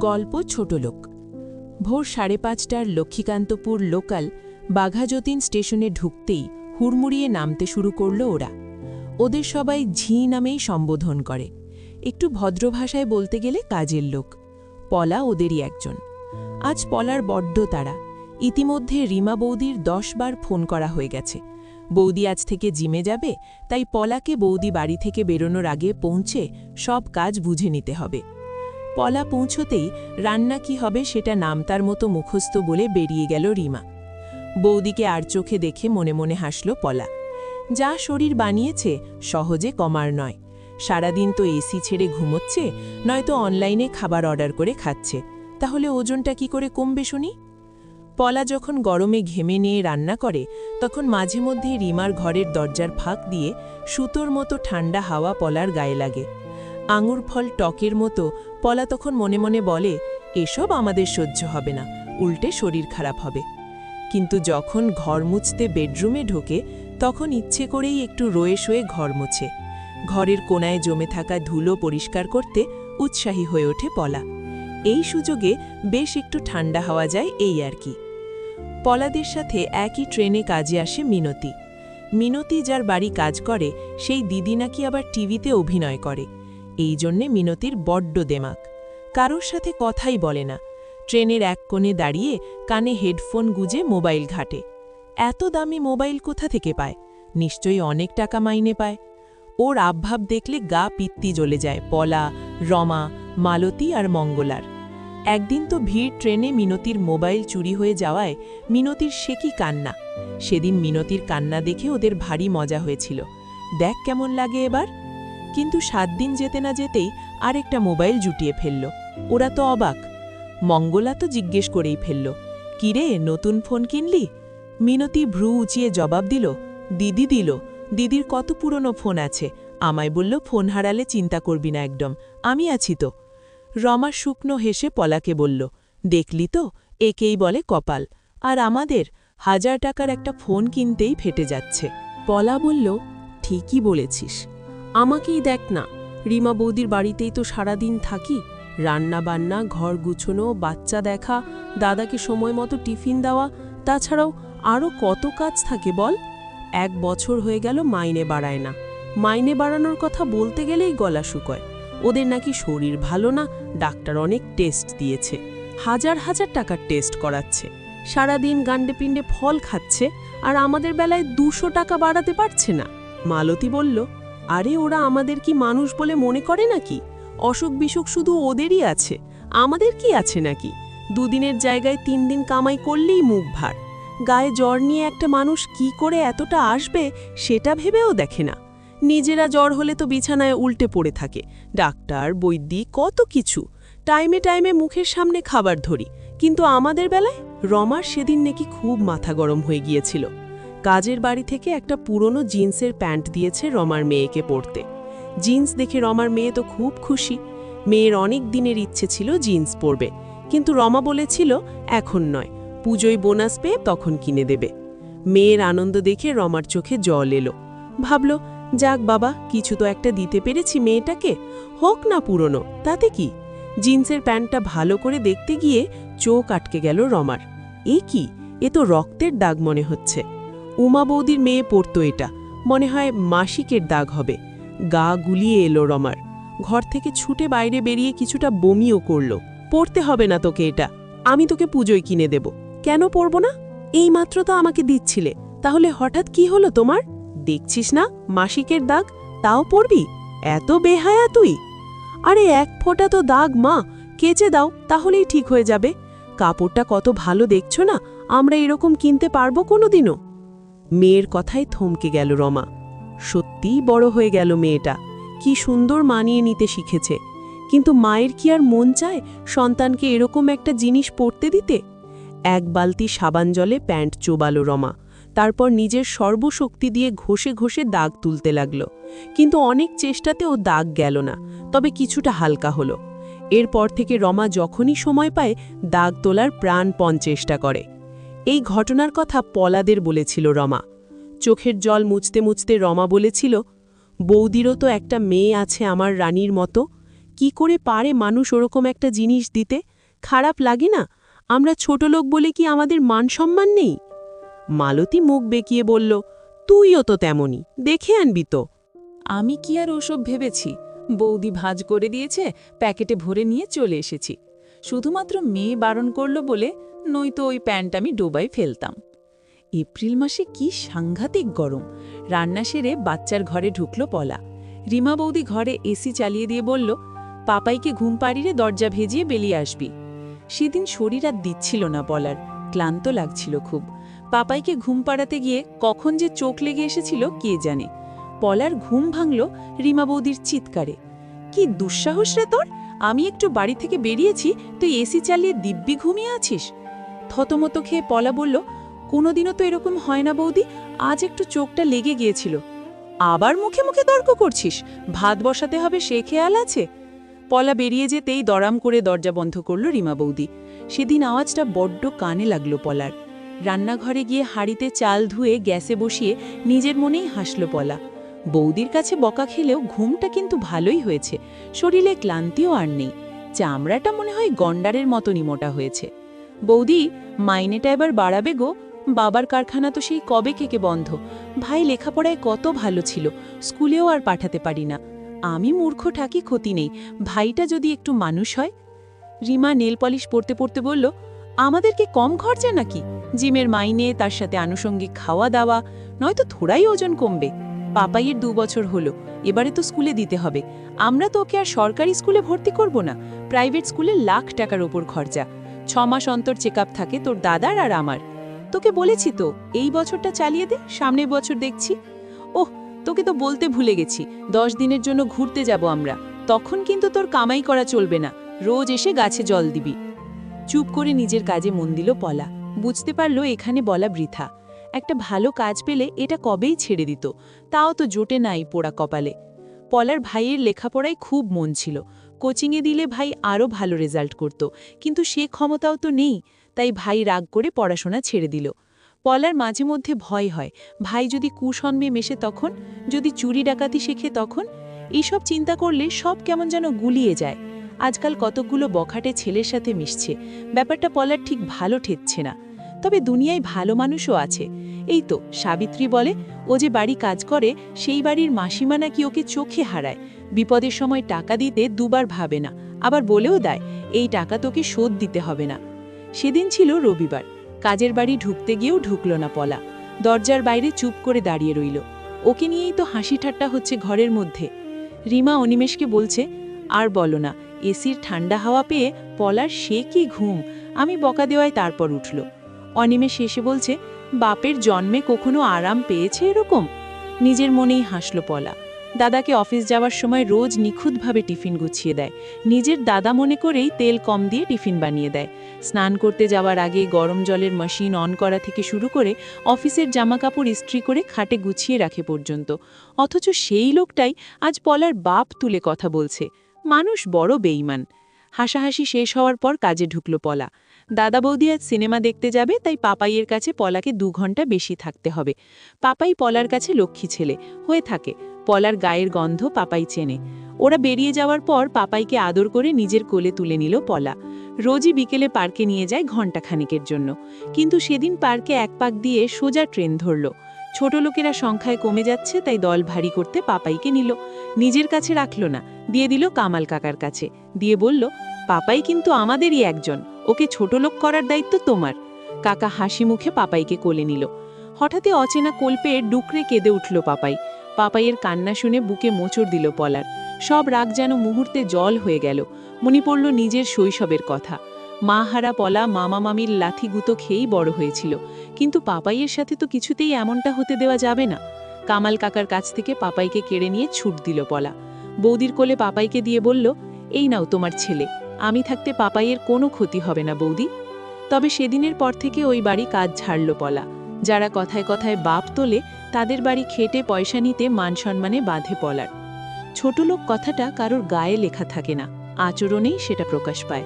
গল্প ছোট লোক। ভোর সাড়ে পাঁচটার লক্ষ্মীকান্তপুর লোকাল বাঘাযতীন স্টেশনে ঢুকতেই হুড়মুড়িয়ে নামতে শুরু করল ওরা। ওদের সবাই ঝি নামেই সম্বোধন করে। একটু ভদ্র ভাষায় বলতে গেলে কাজের লোক। পলা ওদেরই একজন। আজ পলার বড্ড তারা ইতিমধ্যে রিমা বৌদির দশ বার ফোন করা হয়ে গেছে। বৌদি আজ থেকে জিমে যাবে, তাই পলাকে বৌদি বাড়ি থেকে বেরোনোর আগে পৌঁছে সব কাজ বুঝে নিতে হবে। পলা পৌঁছতেই রান্না কি হবে সেটা নাম তার মতো মুখস্থ বলে বেরিয়ে গেল রিমা। বৌদিকে আর চোখে দেখে মনে মনে হাসল পলা। যা শরীর বানিয়েছে সহজে কমার নয়। সারাদিন তো এসি ছেড়ে ঘুমোচ্ছে, নয়তো অনলাইনে খাবার অর্ডার করে খাচ্ছে। তাহলে ওজনটা কি করে কমবে শুনি? পলা যখন গরমে ঘেমে নিয়ে রান্না করে, তখন মাঝে মধ্যেই রিমার ঘরের দরজার ফাঁক দিয়ে সুতোর মতো ঠান্ডা হাওয়া পলার গায়ে লাগে। আঙুর ফল টকের মতো পলা তখন মনে মনে বলে, এসব আমাদের সহ্য হবে না, উল্টে শরীর খারাপ হবে। কিন্তু যখন ঘর মুছতে বেডরুমে ঢোকে, তখন ইচ্ছে করেই একটু রয়ে শোয়ে ঘর মোছে। ঘরের কোনায় জমে থাকা ধুলো পরিষ্কার করতে উৎসাহী হয়ে ওঠে পলা। এই সুযোগে বেশ একটু ঠান্ডা হওয়া যায় এই আর কি। পলাদের সাথে একই ট্রেনে কাজে আসে মিনতি। মিনতি যার বাড়ি কাজ করে, সেই দিদি নাকি আবার টিভিতে অভিনয় করে। এই জন্যে মিনতির বড্ড দেমাক। কারোর সাথে কথাই বলে না। ট্রেনের এক কোণে দাঁড়িয়ে কানে হেডফোন গুজে মোবাইল ঘাটে। এত দামি মোবাইল কোথা থেকে পায়? নিশ্চয়ই অনেক টাকা মাইনে পায়। ওর আবভাব দেখলে গা পিত্তি জ্বলে যায় পলা, রমা, মালতী আর মঙ্গলার। একদিন তো ভিড় ট্রেনে মিনতির মোবাইল চুরি হয়ে যাওয়ায় মিনতির সে কি কান্না? সেদিন মিনতির কান্না দেখে ওদের ভারী মজা হয়েছিল। দেখ কেমন লাগে এবার। কিন্তু সাত দিন যেতে না যেতেই আরেকটা মোবাইল জুটিয়ে ফেলল। ওরা তো অবাক। মঙ্গলা তো জিজ্ঞেস করেই ফেলল, কিরে, নতুন ফোন কিনলি? মিনতি ভ্রু উঁচিয়ে জবাব দিল, দিদি দিল, দিদির কত পুরনো ফোন আছে। আমায় বলল, ফোন হারালে চিন্তা করবি না একদম, আমি আছি তো। রমা শুকনো হেসে পলাকে বলল, দেখলি তো, একেই বলে কপাল। আর আমাদের হাজার টাকার একটা ফোন কিনতেই ফেটে যাচ্ছে। পলা বলল, ঠিকই বলেছিস। আমাকেই দেখ না, রিমা বৌদির বাড়িতেই তো সারাদিন থাকি রান্না বান্না ঘর গুছোনো, বাচ্চা দেখা, দাদাকে সময় মতো টিফিন দেওয়া, তাছাড়াও আরও কত কাজ থাকে বল? এক বছর হয়ে গেল মাইনে বাড়ায় না। মাইনে বাড়ানোর কথা বলতে গেলেই গলা শুকয়। ওদের নাকি শরীর ভালো না, ডাক্তার অনেক টেস্ট দিয়েছে, হাজার হাজার টাকার টেস্ট করাচ্ছে, সারাদিন গান্ডে পিণ্ডে ফল খাচ্ছে, আর আমাদের বেলায় দুশো টাকা বাড়াতে পারছে না। মালতী বলল আরে ওরা আমাদের কি মানুষ বলে মনে করে নাকি? অসুখ বিসুখ শুধু ওদেরই আছে। আমাদের কি আছে নাকি? দুদিনের জায়গায় তিন দিন কামাই করলেই মুখ ভার। গায়ে জ্বর নিয়ে একটা মানুষ কি করে এতটা আসবে সেটা ভেবেও দেখে না। নিজেরা জ্বর হলে তো বিছানায় উল্টে পড়ে থাকে। ডাক্তার বৈদ্যি কত কিছু। টাইমে টাইমে মুখের সামনে খাবার ধরি। কিন্তু আমাদের বেলায় রমার সেদিন নাকি খুব মাথা গরম হয়ে গিয়েছিল। কাজের বাড়ি থেকে একটা পুরনো জিন্সের প্যান্ট দিয়েছে রমার মেয়েকে পরতে। জিন্স দেখে রমার মেয়ে তো খুব খুশি। মেয়ের অনেক দিনের ইচ্ছে ছিল জিন্স পরবে। কিন্তু রমা বলেছিল, এখন নয়। পুজোয় বোনাস পেয়ে তখন কিনে দেবে। মেয়ের আনন্দ দেখে রমার চোখে জল এলো। ভাবল, যাক বাবা, কিছু তো একটা দিতে পেরেছি মেয়েটাকে। হোক না পুরনো, তাতে কি? জিন্সের প্যান্টটা ভালো করে দেখতে গিয়ে চোখ আটকে গেল রমার। এ কি? এ তো রক্তের দাগ মনে হচ্ছে। উমা বৌদির মেয়ে পড়তো এটা। মনে হয় মাসিকের দাগ হবে। গা গুলিয়ে এলো রমার। ঘর থেকে ছুটে বাইরে বেরিয়ে কিছুটা বমিও করল। পড়তে হবে না তোকে এটা। আমি তোকে পুজোয় কিনে দেব। কেন পড়ব না? এই মাত্র তো আমাকে দিচ্ছিলে। তাহলে হঠাৎ কি হলো তোমার? দেখছিস না মাসিকের দাগ? তাও পড়বি? এত বেহায়া তুই। আরে এক ফোঁটা তো দাগ, মা। কেচে দাও, তাহলেই ঠিক হয়ে যাবে। কাপড়টা কত ভালো দেখছ না? আমরা এরকম কিনতে পারব কোনোদিনও। মেয়ের কথায় থমকে গেল রমা। সত্যিই বড় হয়ে গেল মেয়েটা। কি সুন্দর মানিয়ে নিতে শিখেছে। কিন্তু মায়ের কি আর মন চায় সন্তানকে এরকম একটা জিনিস পরতে দিতে? এক বালতি সাবান জলে প্যান্ট চোবালো রমা। তারপর নিজের সর্বশক্তি দিয়ে ঘষে ঘষে দাগ তুলতে লাগল। কিন্তু অনেক চেষ্টাতে ও দাগ গেল না, তবে কিছুটা হালকা হলো। এরপর থেকে রমা যখনই সময় পায় দাগ তোলার প্রাণপণ চেষ্টা করে। এই ঘটনার কথা পলাদের বলেছিল রমা। চোখের জল মুছতে মুছতে রমা বলেছিল, বৌদিরও তো একটা মেয়ে আছে আমার রানীর মতো। কি করে পারে মানুষ ওরকম একটা জিনিস দিতে? খারাপ লাগে না? আমরা ছোট লোক বলে কি আমাদের মান সম্মান নেই? মালতী মুখ বেঁকিয়ে বলল, তুইও তো তেমনই, দেখে আনবি তো। আমি কি আর ওসব ভেবেছি? বৌদি ভাজ করে দিয়েছে, প্যাকেটে ভরে নিয়ে চলে এসেছি। শুধুমাত্র মেয়ে বারণ করল বলে নয়তো ওই প্যান্ট আমি ডোবায় ফেলতাম। এপ্রিল মাসে কি সাংঘাতিক গরম। রান্না সেরে বাচ্চার ঘরে ঢুকলো পলা। রিমা বৌদি ঘরে এসি চালিয়ে দিয়ে বলল, পাপাইকে ঘুম পাড়িয়ে দরজা ভেজিয়ে বেরিয়ে আসবি। সেদিন শরীর আর দিচ্ছিল না পলার, ক্লান্ত লাগছিল খুব। পাপাইকে ঘুম পাড়াতে গিয়ে কখন যে চোখ লেগে এসেছিল কে জানে। পলার ঘুম ভাঙল রিমা বৌদির চিৎকারে। কি দুঃসাহস রে তোর! আমি একটু বাড়ি থেকে বেরিয়েছি, তুই এসি চালিয়ে দিব্যি ঘুমিয়ে আছিস? থতমত খেয়ে পলা বলল, কোনোদিনও তো এরকম হয় না বৌদি, আজ একটু চোখটা লেগে গিয়েছিল। আবার মুখে মুখে তর্ক করছিস? ভাত বসাতে হবে, সে খেয়াল আছে? পলা বেরিয়ে যেতেই দরাম করে দরজা বন্ধ করল রিমা বৌদি। সেদিন আওয়াজটা বড্ড কানে লাগল পলার। রান্নাঘরে গিয়ে হাড়িতে চাল ধুয়ে গ্যাসে বসিয়ে নিজের মনেই হাসল পলা। বৌদির কাছে বকা খেলেও ঘুমটা কিন্তু ভালোই হয়েছে। শরীরে ক্লান্তিও আর নেই। চামড়াটা মনে হয় গন্ডারের মতনই মোটা হয়েছে। বৌদি, মাইনেটা এবার বাড়াবে গো। বাবার কারখানা তো সেই কবে কেকে বন্ধ। ভাই, লেখাপড়ায় কত ভালো ছিল। স্কুলেও আর পাঠাতে পারি না। আমি মূর্খ ঠাকি ক্ষতি নেই। ভাইটা যদি একটু মানুষ হয়? রিমা নেল পলিশ পড়তে পড়তে বলল আমাদেরকে কম খরচা নাকি? জিমের মাইনে, তার সাথে আনুষঙ্গিক খাওয়া দাওয়া, নয়তো থোড়াই ওজন কমবে। পাপাইয়ের দু বছর হলো, এবারে তো স্কুলে দিতে হবে। আমরা তো ওকে আর সরকারি স্কুলে ভর্তি করব না, প্রাইভেট স্কুলে লাখ টাকার ওপর খরচা। ছ মাস অন্তর চেক থাকে তোর দাদার আর আমার। তোকে বলেছি তো, এই বছরটা চালিয়ে দে, সামনের বছর দেখছি। ওহ, তোকে তো বলতে ভুলে গেছি, দশ দিনের জন্য ঘুরতে যাব আমরা। তখন কিন্তু তোর কামাই করা চলবে না, রোজ এসে গাছে জল দিবি। চুপ করে নিজের কাজে মন দিল পলা। বুঝতে পারল এখানে বলা বৃথা। একটা ভালো কাজ পেলে এটা কবেই ছেড়ে দিত। তাও তো জোটে নাই পোড়া কপালে। পলার ভাইয়ের লেখাপড়ায় খুব মন ছিল। কোচিংয়ে দিলে ভাই আরও ভালো রেজাল্ট করত। কিন্তু সে ক্ষমতাও তো নেই, তাই ভাই রাগ করে পড়াশোনা ছেড়ে দিল। পলার মাঝে মধ্যে ভয় হয়, ভাই যদি কুসন্মে মেশে তখন, যদি চুরি ডাকাতি শেখে তখন? এইসব চিন্তা করলে সব কেমন যেন গুলিয়ে যায়। আজকাল কতকগুলো বখাটে ছেলের সাথে মিশছে। ব্যাপারটা পলার ঠিক ভালো ঠেকছে না। তবে দুনিয়ায় ভালো মানুষও আছে। এই তো সাবিত্রী বলে, ও যে বাড়ি কাজ করে, সেই বাড়ির মাসিমা নাকি ওকে চোখে হারায়। বিপদের সময় টাকা দিতে দুবার ভাবে না, আবার বলেও দেয়, এই টাকা তোকে শোধ দিতে হবে না। সেদিন ছিল রবিবার, কাজের বাড়ি ঢুকতে গিয়েও ঢুকল না পলা। দরজার বাইরে চুপ করে দাঁড়িয়ে রইল। ওকে নিয়েই তো হাসি ঠাট্টা হচ্ছে ঘরের মধ্যে। রিমা অনিমেষকে বলছে, আর বলো না, এসির ঠান্ডা হাওয়া পেয়ে পলার সে কি ঘুম? আমি বকা দেওয়ায় তারপর উঠল। অনিমেষ শেষে বলছে, বাপের জন্মে কখনো আরাম পেয়েছে এরকম? নিজের মনেই হাসল পলা। দাদাকে অফিস যাওয়ার সময় রোজ নিখুঁতভাবে টিফিন গুছিয়ে দেয়। নিজের দাদা মনে করেই তেল কম দিয়ে টিফিন বানিয়ে দেয়। স্নান করতে যাওয়ার আগে গরম জলের মেশিন অন করা থেকে শুরু করে অফিসের জামাকাপড় ইস্ত্রি করে খাটে গুছিয়ে রাখে পর্যন্ত। অথচ সেই লোকটাই আজ পলার বাপ তুলে কথা বলছে। মানুষ বড় বেইমান হাসাহাসি শেষ হওয়ার পর কাজে ঢুকল পলা। দাদা বৌদি আজ সিনেমা দেখতে যাবে, তাই পাপাইয়ের কাছে পলাকে দু ঘণ্টা বেশি থাকতে হবে। পাপাই পলার কাছে লক্ষ্মী ছেলে, হয়ে থাকে। পলার গায়ের গন্ধ পাপাই চেনে। ওরা বেরিয়ে যাওয়ার পর পাপাইকে আদর করে নিজের কোলে তুলে নিল পলা। রোজই বিকেলে পার্কে নিয়ে যায় ঘণ্টাখানিকের জন্য। কিন্তু সেদিন পার্কে এক পাক দিয়ে সোজা ট্রেন ধরল। ছোট লোকেরা সংখ্যায় কমে যাচ্ছে, তাই দল ভারী করতে পাপাইকে নিল। নিজের কাছে রাখল না, দিয়ে দিল কামাল কাকার কাছে। দিয়ে বলল, পাপাই কিন্তু আমাদেরই একজন। ওকে ছোট লোক করার দায়িত্ব তোমার। কাকা হাসি মুখে পাপাইকে কোলে নিল। হঠাৎই অচেনা কোল পেয়ে ডুকরে কেঁদে উঠল পাপাই। পাপাইয়ের কান্না শুনে বুকে মোচড় দিল পলার। সব রাগ যেন মুহূর্তে জল হয়ে গেল। মনে পড়ল নিজের শৈশবের কথা। মা হারা পলা মামা মামির লাথি গুঁতো খেয়েই বড় হয়েছিল। কিন্তু পাপাইয়ের সাথে তো কিছুতেই এমনটা হতে দেওয়া যাবে না। কামাল কাকার কাছ থেকে পাপাইকে কেড়ে নিয়ে ছুট দিল পলা। বৌদির কোলে পাপাইকে দিয়ে বলল, এই নাও তোমার ছেলে। আমি থাকতে পাপাইয়ের কোনো ক্ষতি হবে না, বৌদি। তবে সেদিনের পর থেকে ওই বাড়ি কাজ ছাড়ল পলা। যারা কথায় কথায় বাপ তোলে, তাদের বাড়ি খেটে পয়সা নিতে মান সম্মানে বাঁধে পলার। ছোট লোক কথাটা কারোর গায়ে লেখা থাকে না। আচরণেই সেটা প্রকাশ পায়।